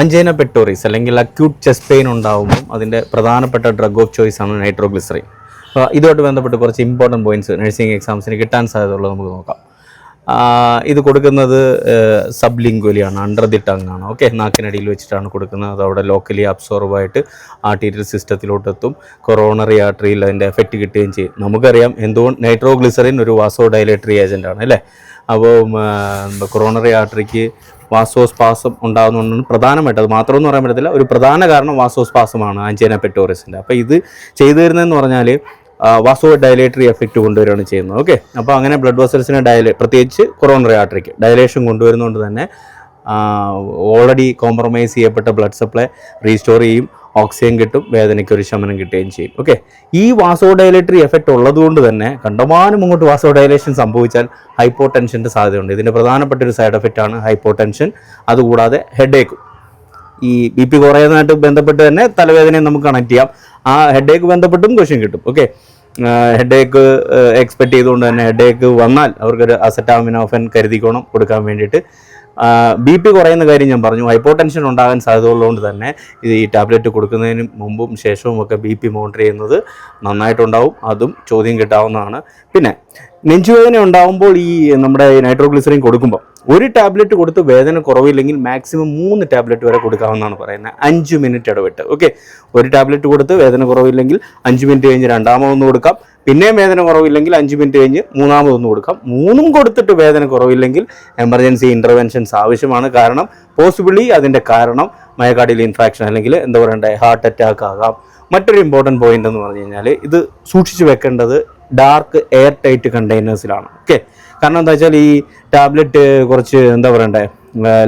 അഞ്ചൈന പെട്ടോറീസ് അല്ലെങ്കിൽ acute chest pain ഉണ്ടാകുമ്പോൾ അതിന്റെ പ്രധാനപ്പെട്ട ഡ്രഗ് ഓഫ് ചോയ്സ് ആണ് നൈട്രോഗ്ലിസറി അപ്പോൾ ഇതുമായിട്ട് ബന്ധപ്പെട്ട് കുറച്ച് ഇമ്പോർട്ടന്റ് പോയിന്റ്സ് നഴ്സിംഗ് എക്സാംസിന് കിട്ടാൻ സാധ്യതയുള്ളത് നമുക്ക് നോക്കാം. ഇത് കൊടുക്കുന്നത് സബ് ലിംഗ്വലിയാണ് അണ്ടർ ദി ടങ് ആണ്. ഓക്കെ നാക്കിനടിയിൽ വെച്ചിട്ടാണ് കൊടുക്കുന്നത്. അത് അവിടെ ലോക്കലി അബ്സോർബ് ആയിട്ട് ആർട്ടീരിയൽ സിസ്റ്റത്തിലോട്ട് എത്തും കൊറോണറി ആർട്ടറിയിൽ അതിന്റെ എഫക്റ്റ് കിട്ടുകയും ചെയ്യും. നമുക്കറിയാം എന്തുകൊണ്ട് നൈട്രോഗ്ലിസറിൻ ഒരു വാസോ ഡയലേറ്ററി ഏജന്റ് ആണ് അല്ലേ? അപ്പോൾ കൊറോണറി ആർട്ടറിക്ക് വാസോസ്പാസം ഉണ്ടാകുന്നതുകൊണ്ടാണ് പ്രധാനമായിട്ട് അത് മാത്രമെന്ന് പറയാൻ പറ്റത്തില്ല. ഒരു പ്രധാന കാരണം വാസോസ്പാസമാണ് ആഞ്ചേന പെറ്റോറിസിന്റെ അപ്പോൾ ഇത് ചെയ്തു തരുന്നതെന്ന് പറഞ്ഞാൽ വാസോ ഡയലേറ്ററി എഫക്റ്റ് കൊണ്ടുവരികയാണ് ചെയ്യുന്നത്. ഓക്കെ? അപ്പോൾ അങ്ങനെ ബ്ലഡ് വെസൽസിനെ ഡയലേ പ്രത്യേകിച്ച് കൊറോണറി ആർട്ടറിക്ക് ഡയലേഷൻ കൊണ്ടുവരുന്നതുകൊണ്ട് തന്നെ ഓൾറെഡി കോംപ്രമൈസ് ചെയ്യപ്പെട്ട ബ്ലഡ് സപ്ലൈ റീസ്റ്റോർ ചെയ്യും. ഓക്സിജൻ കിട്ടും വേദനയ്ക്ക് ഒരു ശമനം കിട്ടുകയും ചെയ്യും. ഓക്കെ ഈ വാസോ ഡയലേറ്ററി എഫക്റ്റ് ഉള്ളതുകൊണ്ട് തന്നെ കണ്ടമാനം അങ്ങോട്ട് വാസോ ഡയലേഷൻ സംഭവിച്ചാൽ ഹൈപ്പോ ടെൻഷന്റെ സാധ്യതയുണ്ട്. ഇതിന്റെ പ്രധാനപ്പെട്ട ഒരു സൈഡ് എഫക്റ്റ് ആണ് ഹൈപ്പോ ടെൻഷൻ അതുകൂടാതെ ഹെഡേക്ക് ഈ ബി പി കുറയുന്നതായിട്ട് ബന്ധപ്പെട്ട് തന്നെ തലവേദനയെ നമുക്ക് കണക്ട് ചെയ്യാം. ആ ഹെഡേക്ക് ബന്ധപ്പെട്ടും ക്വസ്റ്റ്യൻ കിട്ടും. ഓക്കെ ഹെഡേക്ക് എക്സ്പെക്ട് ചെയ്തുകൊണ്ട് തന്നെ ഹെഡേക്ക് വന്നാൽ അവർക്കൊരു അസറ്റാമിനോഫൻ കരുതിക്കോണം കൊടുക്കാൻ വേണ്ടിയിട്ട്. ബി പി കുറയുന്ന കാര്യം ഞാൻ പറഞ്ഞു. ഹൈപ്പോ ടെൻഷൻ സാധ്യത ഉള്ളതുകൊണ്ട് തന്നെ ഇത് ഈ ടാബ്ലറ്റ് കൊടുക്കുന്നതിന് മുമ്പും ശേഷവും ഒക്കെ ബി പി മോണിറ്റർ ചെയ്യുന്നത് നന്നായിട്ടുണ്ടാവും. അതും ചോദ്യം കിട്ടാവുന്നതാണ്. പിന്നെ നെഞ്ചുവേദന ഉണ്ടാകുമ്പോൾ ഈ നമ്മുടെ നൈട്രോഗ്ലിസറിൻ കൊടുക്കുമ്പോൾ ഒരു ടാബ്ലറ്റ് കൊടുത്ത് വേദന കുറവില്ലെങ്കിൽ മാക്സിമം മൂന്ന് ടാബ്ലറ്റ് വരെ കൊടുക്കാവുന്നതാണ് പറയുന്നത്. അഞ്ച് മിനിറ്റ് ഇടവിട്ട്. ഓക്കെ ഒരു ടാബ്ലറ്റ് കൊടുത്ത് വേദന കുറവില്ലെങ്കിൽ അഞ്ച് മിനിറ്റ് കഴിഞ്ഞ് രണ്ടാമതൊന്ന് കൊടുക്കാം. പിന്നെയും വേദന കുറവില്ലെങ്കിൽ അഞ്ച് മിനിറ്റ് കഴിഞ്ഞ് മൂന്നാമതൊന്ന് കൊടുക്കാം. മൂന്നും കൊടുത്തിട്ട് വേദന കുറവില്ലെങ്കിൽ എമർജൻസി ഇന്റർവെൻഷൻസ് ആവശ്യമാണ്. കാരണം പോസിബിളി അതിന്റെ കാരണം മയക്കാടിയിൽ ഇൻഫ്രാക്ഷൻ അല്ലെങ്കിൽ എന്താ പറയണ്ടേ ഹാർട്ട് അറ്റാക്ക് ആകാം. മറ്റൊരു ഇമ്പോർട്ടന്റ് പോയിന്റ് എന്ന് പറഞ്ഞു കഴിഞ്ഞാൽ ഇത് സൂക്ഷിച്ചു വെക്കേണ്ടത് ഡാർക്ക് എയർ ടൈറ്റ് കണ്ടെയ്നേഴ്സിലാണ് ഓക്കെ കാരണം എന്താ വെച്ചാൽ ഈ ടാബ്ലറ്റ് കുറച്ച് എന്താ പറയണ്ടേ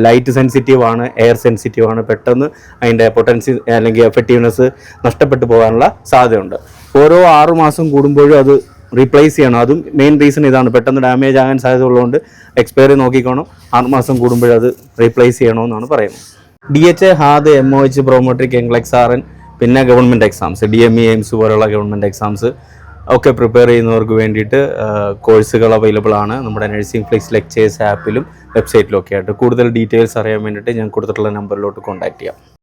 ലൈറ്റ് സെൻസിറ്റീവ് ആണ് എയർ സെൻസിറ്റീവ് ആണ്. പെട്ടെന്ന് അതിന്റെ പൊട്ടൻസി അല്ലെങ്കിൽ എഫക്റ്റീവ്നെസ് നഷ്ടപ്പെട്ടു പോകാനുള്ള സാധ്യതയുണ്ട്. ഓരോ ആറു മാസം കൂടുമ്പോഴും അത് റീപ്ലേസ് ചെയ്യണം. അതും മെയിൻ റീസൺ ഇതാണ്. പെട്ടെന്ന് ഡാമേജ് ആകാൻ സാധ്യത ഉള്ളതുകൊണ്ട് എക്സ്പയറി നോക്കിക്കോണം. ആറു മാസം കൂടുമ്പോഴും അത് റീപ്ലേസ് ചെയ്യണമെന്നാണ് പറയുന്നത്. D H A HAAD M O H Prometric NCLEX R N പിന്നെ government exams D M E AIIMS പോലുള്ള ഗവൺമെന്റ് എക്സാംസ് ഒക്കെ പ്രിപ്പയർ ചെയ്യുന്നവർക്ക് വേണ്ടിയിട്ട് കോഴ്സുകൾ അവൈലബിൾ ആണ്. നമ്മുടെ നഴ്സിംഗ് ഫ്ലിക്സ് ലെക്ചേഴ്സ് ആപ്പിലും വെബ്സൈറ്റിലും ഒക്കെ ആയിട്ട്. കൂടുതൽ ഡീറ്റെയിൽസ് അറിയാൻ വേണ്ടിയിട്ട് ഞാൻ കൊടുത്തിട്ടുള്ള നമ്പറിലോട്ട് കോൺടാക്ട് ചെയ്യാം.